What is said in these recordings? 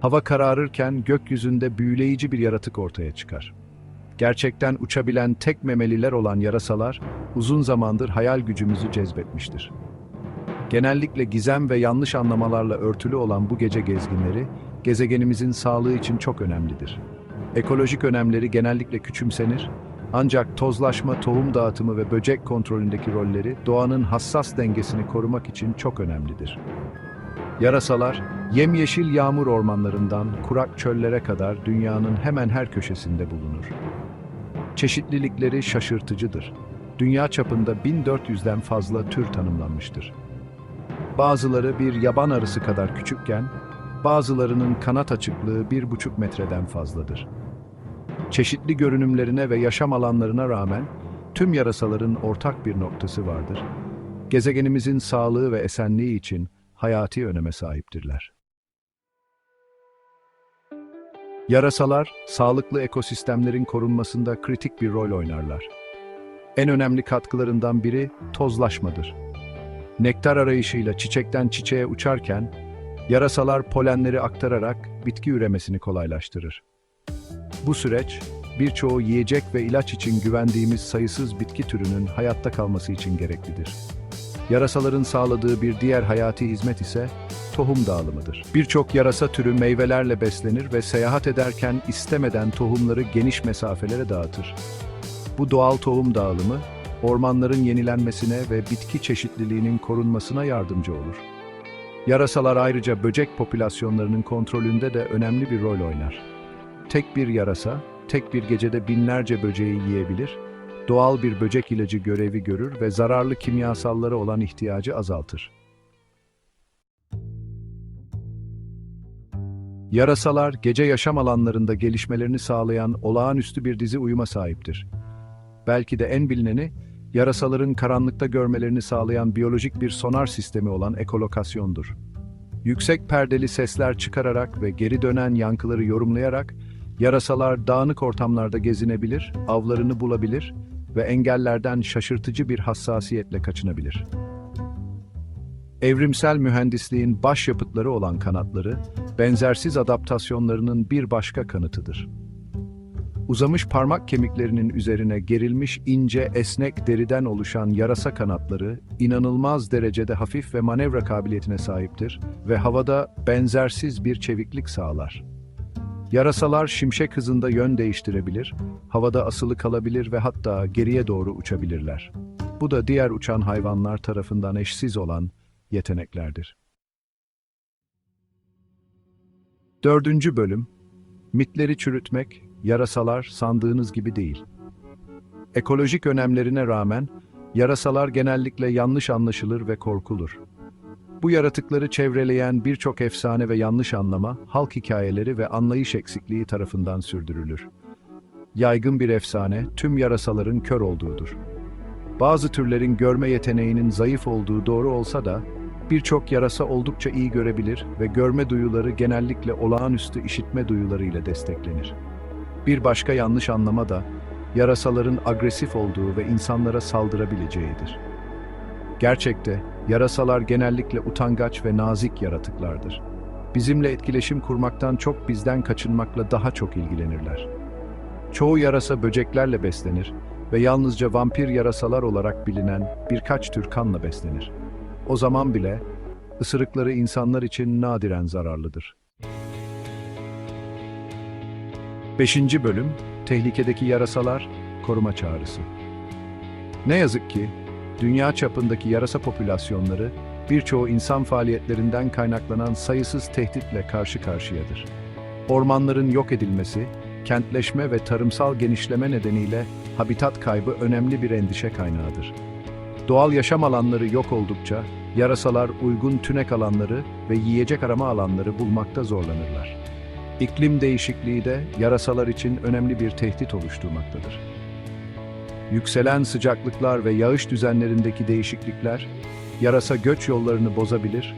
Hava kararırken gökyüzünde büyüleyici bir yaratık ortaya çıkar. Gerçekten uçabilen tek memeliler olan yarasalar uzun zamandır hayal gücümüzü cezbetmiştir. Genellikle gizem ve yanlış anlamalarla örtülü olan bu gece gezginleri gezegenimizin sağlığı için çok önemlidir. Ekolojik önemleri genellikle küçümsenir ancak tozlaşma, tohum dağıtımı ve böcek kontrolündeki rolleri doğanın hassas dengesini korumak için çok önemlidir. Yarasalar, yemyeşil yağmur ormanlarından kurak çöllere kadar dünyanın hemen her köşesinde bulunur. Çeşitlilikleri şaşırtıcıdır. Dünya çapında 1400'den fazla tür tanımlanmıştır. Bazıları bir yaban arısı kadar küçükken, bazılarının kanat açıklığı 1,5 metreden fazladır. Çeşitli görünümlerine ve yaşam alanlarına rağmen tüm yarasaların ortak bir noktası vardır. Gezegenimizin sağlığı ve esenliği için hayati öneme sahiptirler. Yarasalar, sağlıklı ekosistemlerin korunmasında kritik bir rol oynarlar. En önemli katkılarından biri tozlaşmadır. Nektar arayışıyla çiçekten çiçeğe uçarken, yarasalar polenleri aktararak bitki üremesini kolaylaştırır. Bu süreç, birçoğu yiyecek ve ilaç için güvendiğimiz sayısız bitki türünün hayatta kalması için gereklidir. Yarasaların sağladığı bir diğer hayati hizmet ise tohum dağılımıdır. Birçok yarasa türü meyvelerle beslenir ve seyahat ederken istemeden tohumları geniş mesafelere dağıtır. Bu doğal tohum dağılımı, ormanların yenilenmesine ve bitki çeşitliliğinin korunmasına yardımcı olur. Yarasalar ayrıca böcek popülasyonlarının kontrolünde de önemli bir rol oynar. Tek bir yarasa, tek bir gecede binlerce böceği yiyebilir, doğal bir böcek ilacı görevi görür ve zararlı kimyasallara olan ihtiyacı azaltır. Yarasalar, gece yaşam alanlarında gelişmelerini sağlayan olağanüstü bir dizi uyuma sahiptir. Belki de en bilineni, yarasaların karanlıkta görmelerini sağlayan biyolojik bir sonar sistemi olan ekolokasyondur. Yüksek perdeli sesler çıkararak ve geri dönen yankıları yorumlayarak, yarasalar dağınık ortamlarda gezinebilir, avlarını bulabilir ve engellerden şaşırtıcı bir hassasiyetle kaçınabilir. Evrimsel mühendisliğin başyapıtları olan kanatları, benzersiz adaptasyonlarının bir başka kanıtıdır. Uzamış parmak kemiklerinin üzerine gerilmiş ince, esnek deriden oluşan yarasa kanatları, inanılmaz derecede hafif ve manevra kabiliyetine sahiptir ve havada benzersiz bir çeviklik sağlar. Yarasalar şimşek hızında yön değiştirebilir, havada asılı kalabilir ve hatta geriye doğru uçabilirler. Bu da diğer uçan hayvanlar tarafından eşsiz olan yeteneklerdir. Dördüncü bölüm, mitleri çürütmek, yarasalar sandığınız gibi değil. Ekolojik önemlerine rağmen, yarasalar genellikle yanlış anlaşılır ve korkulur. Bu yaratıkları çevreleyen birçok efsane ve yanlış anlama, halk hikayeleri ve anlayış eksikliği tarafından sürdürülür. Yaygın bir efsane, tüm yarasaların kör olduğudur. Bazı türlerin görme yeteneğinin zayıf olduğu doğru olsa da, birçok yarasa oldukça iyi görebilir ve görme duyuları genellikle olağanüstü işitme duyularıyla desteklenir. Bir başka yanlış anlama da, yarasaların agresif olduğu ve insanlara saldırabileceğidir. Gerçekte, yarasalar genellikle utangaç ve nazik yaratıklardır. Bizimle etkileşim kurmaktan çok bizden kaçınmakla daha çok ilgilenirler. Çoğu yarasa böceklerle beslenir ve yalnızca vampir yarasalar olarak bilinen birkaç tür kanla beslenir. O zaman bile ısırıkları insanlar için nadiren zararlıdır. 5. Bölüm Tehlikedeki Yarasalar Koruma Çağrısı Ne yazık ki dünya çapındaki yarasa popülasyonları birçoğu insan faaliyetlerinden kaynaklanan sayısız tehditle karşı karşıyadır. Ormanların yok edilmesi, kentleşme ve tarımsal genişleme nedeniyle habitat kaybı önemli bir endişe kaynağıdır. Doğal yaşam alanları yok oldukça yarasalar uygun tünek alanları ve yiyecek arama alanları bulmakta zorlanırlar. İklim değişikliği de yarasalar için önemli bir tehdit oluşturmaktadır. Yükselen sıcaklıklar ve yağış düzenlerindeki değişiklikler, yarasa göç yollarını bozabilir,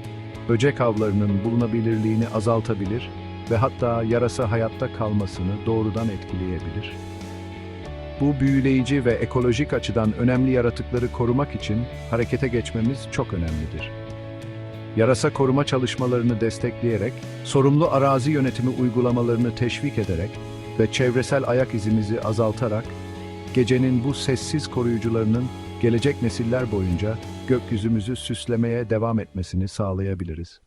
böcek avlarının bulunabilirliğini azaltabilir ve hatta yarasa hayatta kalmasını doğrudan etkileyebilir. Bu büyüleyici ve ekolojik açıdan önemli yaratıkları korumak için harekete geçmemiz çok önemlidir. yarasa koruma çalışmalarını destekleyerek, sorumlu arazi yönetimi uygulamalarını teşvik ederek ve çevresel ayak izimizi azaltarak, gecenin bu sessiz koruyucularının gelecek nesiller boyunca gökyüzümüzü süslemeye devam etmesini sağlayabiliriz.